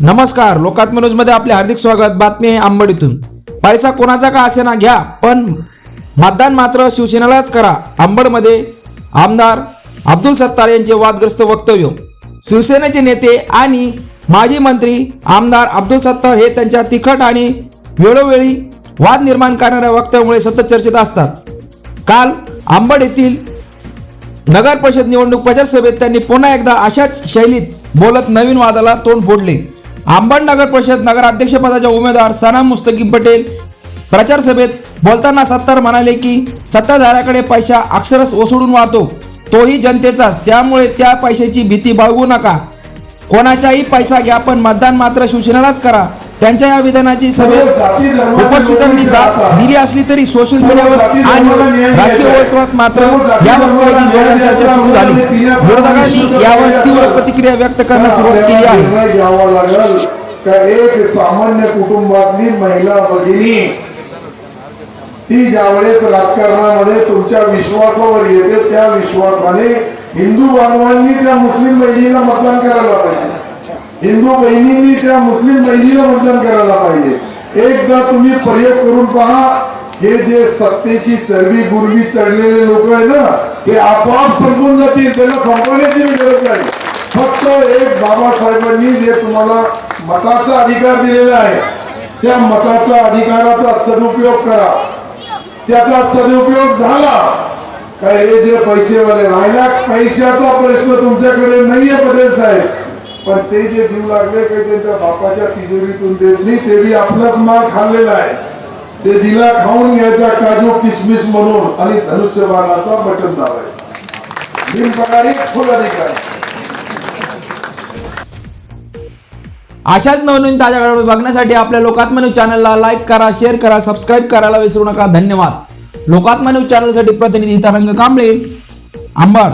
नमस्कार लोकात्म न्यूजमध्ये आपले हार्दिक स्वागत. बातमी आहे आंबडीतून. पैसा कोणाचा का असेना घ्या पण मतदान मात्र शिवसेनेलाच करा आंबडमध्ये आमदार अब्दुल सत्तार यांचे वादग्रस्त वक्तव्य. शिवसेनेचे नेते आणि माजी मंत्री आमदार अब्दुल सत्तार हे त्यांच्या तिखट आणि वेळोवेळी वाद निर्माण करणाऱ्या वक्तव्यामुळे सतत चर्चेत असतात. काल आंबड येथील नगर परिषद निवडणूक प्रचार सभेत त्यांनी पुन्हा एकदा अशाच शैलीत बोलत नवीन वादाला तोंड फोडले. आंबड नगर परिषद नगराध्यक्षपदाच्या उमेदवार सनाम मुस्तकीम पटेल प्रचार सभेत बोलताना सत्तार म्हणाले की सत्ताधाऱ्याकडे पैसा अक्षरच ओसडून वाहतो. तोही जनतेचाच. त्यामुळे त्या पैशाची भीती बाळगू नका. कोणाचाही पैसा घ्या पण मतदान मात्र शिवसेनेलाच करा. त्यांच्या या विधानाची सभेत उपस्थितांनी दाद दिली असली तरी सोशल मीडियावर आणि राजकीय वर्तुळात मात्र या वक्तव्याची जोरदार चर्चा सुरू झाली. विरोधकांनी यावर तीव्र प्रतिक्रिया व्यक्त करण्यास सुरुवात केली आहे. एक सामान्य कुटुंबातली महिला भगिनी ती ज्यावेळेस राजकारणामध्ये तुमच्या विश्वासावर येते त्या विश्वासाने हिंदू बांधवांनी त्या मुस्लिम बहिणीला मतदान करायला पाहिजे. हिंदू बहिणींनी त्या मुस्लिम बहिणीला मतदान करायला पाहिजे. एकदा तुम्ही प्रयोग करून पहा हे जे सत्तेची चरबी गुरबी चढलेले लोक आहे ना हे आपोआप संपून जातील त्यांना संपवण्याची गरज नाही. फक्त एक बाबासाहेबांनी जे तुम्हाला मताचा अधिकार दिलेला आहे त्या मताचा अधिकाराचा सदुपयोग करा. त्याचा सदुपयोग झाला. काय हे जे पैसेवाले राहिला पैशाचा प्रश्न तुमच्याकडे नाहीये पटेल. पण ते जे जीव लागले काही त्यांच्या बापाच्या तिजोरीतून देत नाही ते बी आपलाच माल खाल्लेला आहे. ते दिला खाऊन घ्यायचा काजू किसमिस म्हणून आणि धनुष्यबाणाचा बटन दाबायचा. बिनपगारी फुल अधिकार. अशाच नवनवीन ताज्या घडामोडी बघण्यासाठी आपल्या लोकात्म न्यूज चॅनलला लाईक करा शेअर करा सबस्क्राईब करायला विसरू नका. धन्यवाद. लोकात्म न्यूज चॅनलसाठी प्रतिनिधी तरंग कांबळे आंबड